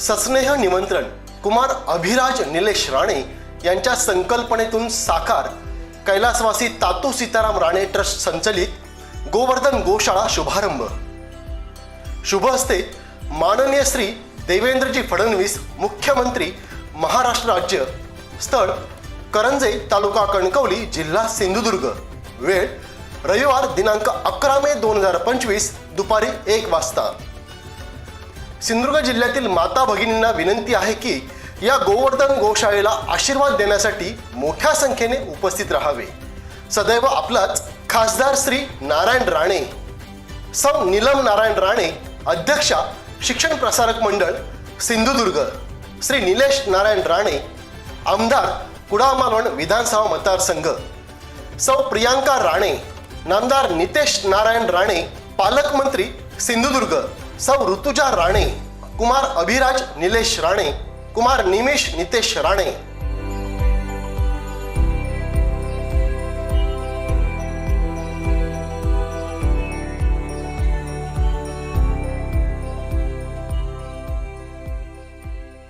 सस्नेह निमंत्रण कुमार अभिराज निलेश राणे यांच्या संकल्पनेतून साकार कैलासवासी तातू सीताराम राणे ट्रस्ट संचलित गोवर्धन गोशाळा शुभारंभ. शुभ हस्ते माननीय श्री देवेंद्रजी फडणवीस मुख्यमंत्री महाराष्ट्र राज्य स्थळ करंजे तालुका कणकवली जिल्हा सिंधुदुर्ग. वेळ रविवार दिनांक अकरा मे दोन हजार पंचवीस दुपारी एक वाजता. सिंधुदुर्ग जिल्ह्यातील माता भगिनींना विनंती आहे की या गोवर्धन गोशाळेला आशीर्वाद देण्यासाठी मोठ्या संख्येने उपस्थित राहावे. सदैव आपलाच खासदार श्री नारायण राणे सौ नीलम नारायण राणे अध्यक्षा शिक्षण प्रसारक मंडळ सिंधुदुर्ग श्री निलेश नारायण राणे आमदार कुडामालवण विधानसभा मतदारसंघ सौ प्रियांका राणे नामदार नितेश नारायण राणे पालकमंत्री सिंधुदुर्ग सौ ऋतुजा राणे कुमार अभिराज निलेश राणे कुमार निमेश नितेश राणे